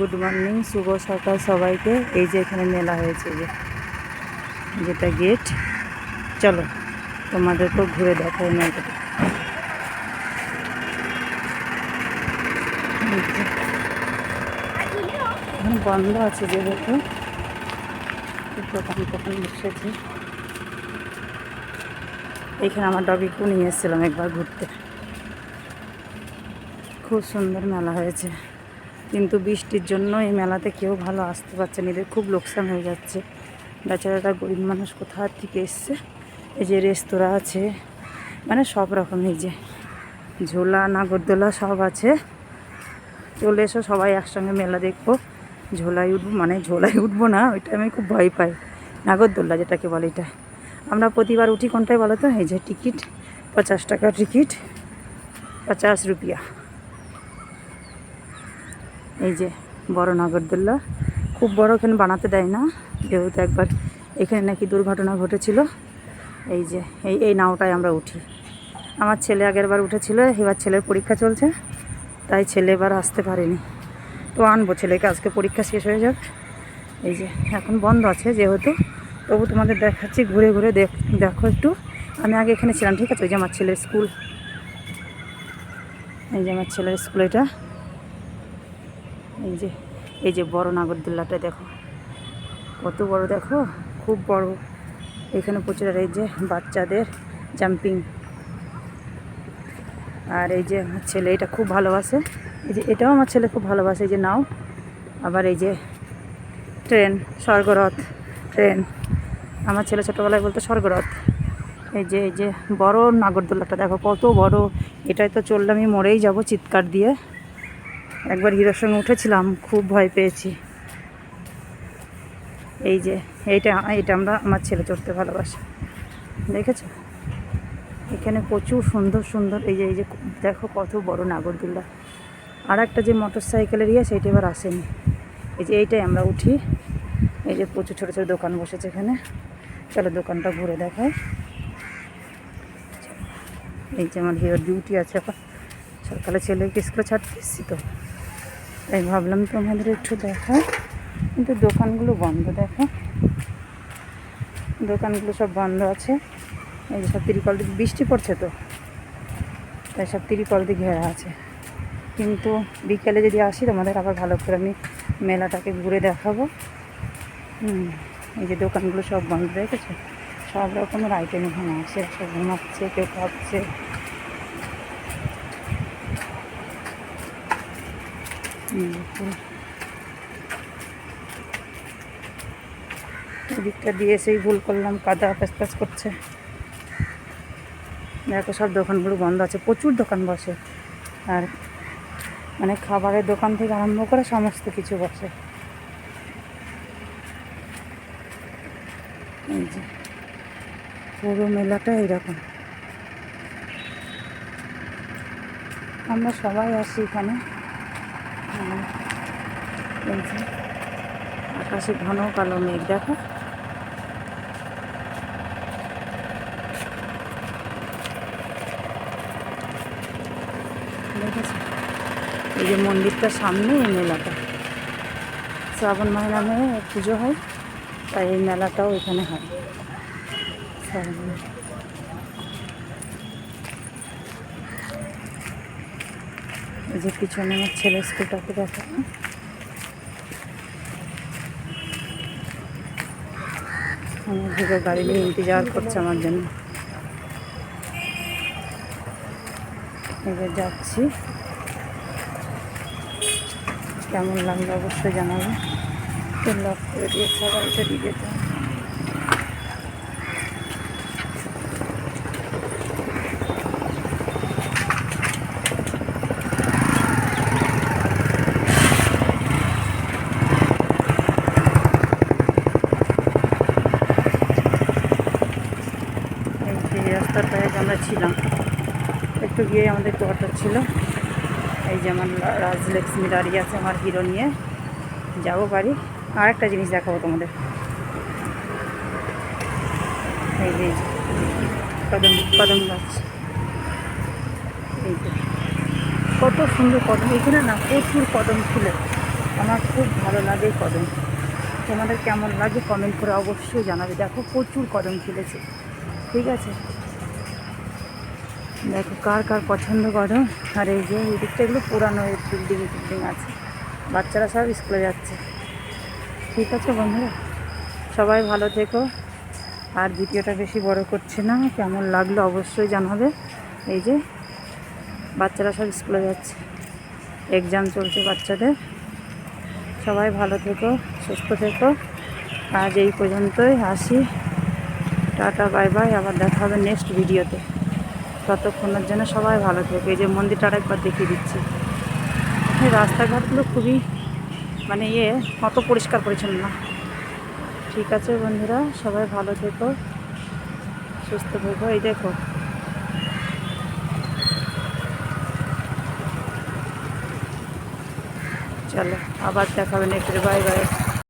Good morning, শুভ সকাল সবাইকে। এই যে এখানে মেলা হয়েছে যে, যেটা গেট চলো, তোমাদেরকেও ঘুরে দেখো মেলাটা। এখন বন্ধ আছে যেহেতু দোকান টোকান বসেছে। এইখানে আমার ডগিকেও নিয়ে এসেছিলাম একবার ঘুরতে। খুব সুন্দর মেলা হয়েছে। কিন্তু বৃষ্টির জন্য এই মেলাতে কেউ ভালো আসতে পারছে না। এদের খুব লোকসান হয়ে যাচ্ছে। বেচারাটা গরিব মানুষ কোথা থেকে এসছে? এই যে রেস্তোরাঁ আছে মানে সব রকম এই যে ঝোলা, নাগরদোলা সব আছে। চলে এসো, সবাই একসঙ্গে মেলা দেখব। ঝোলায় উঠবো মানে ঝোলায় উঠবো না, ওইটা আমি খুব ভয় পাই। নাগরদোল্লা যেটাকে বলে এটা। আমরা প্রতিবার উঠি কোনটায় বলো তো? এই যে টিকিট পঞ্চাশ টাকা টিকিট, পচাশ রুপিয়া। এই যে বড় নাগরদোল্লা। খুব বড় এখানে বানাতে দেয় না, যেহেতু একবার এখানে নাকি দুর্ঘটনা ঘটেছিল। এই যে, এই এই নাওটায় আমরা উঠি। আমার ছেলে আগের বার উঠেছিল, এবার ছেলের পরীক্ষা চলছে, তাই ছেলে এবার আসতে পারেনি। তো আনব ছেলেকে, আজকে পরীক্ষা শেষ হয়ে যাক। এই যে, এখন বন্ধ আছে যেহেতু, তবু তোমাদের দেখাচ্ছি, ঘুরে ঘুরে দেখ, দেখো একটু। আমি আগে এখানে ছিলাম, ঠিক আছে? ওই যে আমার ছেলের স্কুল। এই যে আমার ছেলের স্কুল, এটা। এই যে এই যে বড় নাগরদোল্লাটা দেখো। কত বড় দেখো, খুব বড়। এখানে প্রচুর এই যে বাচ্চাদের জাম্পিং আর এই যে আমার ছেলে এটা খুব ভালোবাসে। এই যে এটাও আমার ছেলে খুব ভালোবাসে, এই যে নাও। আবার এই যে ট্রেন স্বর্গরথ ট্রেন আমার ছেলে ছোটোবেলায় বলতো স্বর্গরথ। এই যে এই যে বড় নাগরদোল্লাটা দেখো, কত বড়। এটাই তো চললে আমি মরেই যাব চিৎকার দিয়ে। একবার হিরোর সঙ্গে উঠেছিলাম, খুব ভয় পেয়েছি। এই যে, এইটা এইটা আমরা আমার ছেলে চড়তে ভালোবাসি। দেখেছ? এখানে প্রচুর সুন্দর সুন্দর, এই যে এই যে, দেখো কত বড় নাগরদোল্লা আর একটা যে মোটর সাইকেলের ইয়ে সেইটা এবার আসেনি। এই যে, এইটাই আমরা উঠি। এই যে, প্রচুর ছোটো ছোটো দোকান বসেছে এখানে। চলো দোকানটা ঘুরে দেখায় এই যে, আমার হিরোর ডিউটি আছে এখন। সকালে ছেলেকে স্কুলে ছাড়তে এসেছি তো। তাই ভাবলাম তোমাদের একটু দেখা কিন্তু দোকানগুলো বন্ধ, দেখো। দোকানগুলো সব বন্ধ আছে। এই যে সব তিরিকল দিয়ে বৃষ্টি পড়ছে তো। তাই সব তিরিকল দিয়ে ঘেরা আছে। কিন্তু বিকেলে যদি আসি, তোমাদের আবার ভালো করে আমি মেলাটাকে ঘুরে দেখাবো। হুম, এই যে দোকানগুলো সব বন্ধ রেখেছে সব রকমের আইটেম এখানে আছে, সব ঘুমাচ্ছে, কেউ খাচ্ছে। এদিকটা দিয়ে এসেই ভুল করলাম, কাদা প্যাচ করছে। দেখো সব দোকানগুলো বন্ধ আছে, প্রচুর দোকান বসে। আর মানে খাবারের দোকান থেকে আরম্ভ করে সমস্ত কিছু বসে। পুরো মেলাটা এইরকম। আমরা সবাই আসি এখানে। আকাশে ঘন কালো মেঘ, দেখো। এই যে মন্দিরটার সামনে, এই মেলাটা। শ্রাবণ মাস নামে পুজো হয়, তাই এই মেলাটাও এখানে হয়। শ্রাবণ মাসে। এই যে পিছনে আমার ছেলে স্কুলটাকে দেখো। আমার ভিড়ে গাড়ি নিয়ে ইন্তজার করছে আমার জন্য। এবার যাচ্ছি। কেমন লাগল অবশ্যই জানাব। লক করে দিয়েছে আবার এটা যেতে হবে। এই যে রাস্তাটায় আমরা ছিলাম। একটু গিয়ে আমাদের কোয়ার্টার ছিল। এই যে আমার রাজলক্ষ্মী দাঁড়িয়ে আছে আমার হিরো নিয়ে। যাব বাড়ি। আর একটা জিনিস দেখাবো তোমাদের। এই যে, কদম কদম গাছ। এই যে, কত সুন্দর কদম। এখানে না প্রচুর কদম ফুলে। আমার খুব ভালো লাগে কদম। তোমাদের কেমন লাগে কমেন্ট করে অবশ্যই জানাবে। দেখো, প্রচুর কদম খেলেছে ঠিক আছে? দেখো, কার কার পছন্দ করো? আর এই যে, এই দিকটা এগুলো পুরানো বিল্ডিং বিল্ডিং আছে। বাচ্চারা সব স্কুলে যাচ্ছে। ঠিক আছে বন্ধুরা? সবাই ভালো থেকো। আর ভিডিওটা বেশি বড় করছে না। কেমন লাগল অবশ্যই জানাবে। এই যে, বাচ্চারা সব স্কুলে যাচ্ছে। এক্সাম চলছে বাচ্চাদের। সবাই ভালো থেকো, সুস্থ থেকো। আজ এই পর্যন্তই আসি। টাটা বাই বাই আবার দেখা হবে নেক্সট ভিডিওতে ততক্ষণের জন্য সবাই ভালো থেকো এই যে মন্দিরটা আরেকবার দেখিয়ে দিচ্ছি। রাস্তাঘাটগুলো খুবই মানে ইয়ে অত পরিষ্কার পরিচ্ছন্ন না। ঠিক আছে বন্ধুরা, সবাই ভালো থেকো, সুস্থ থেকো। এই দেখো। চলো, আবার দেখা হবে নেক্সট। Bye bye.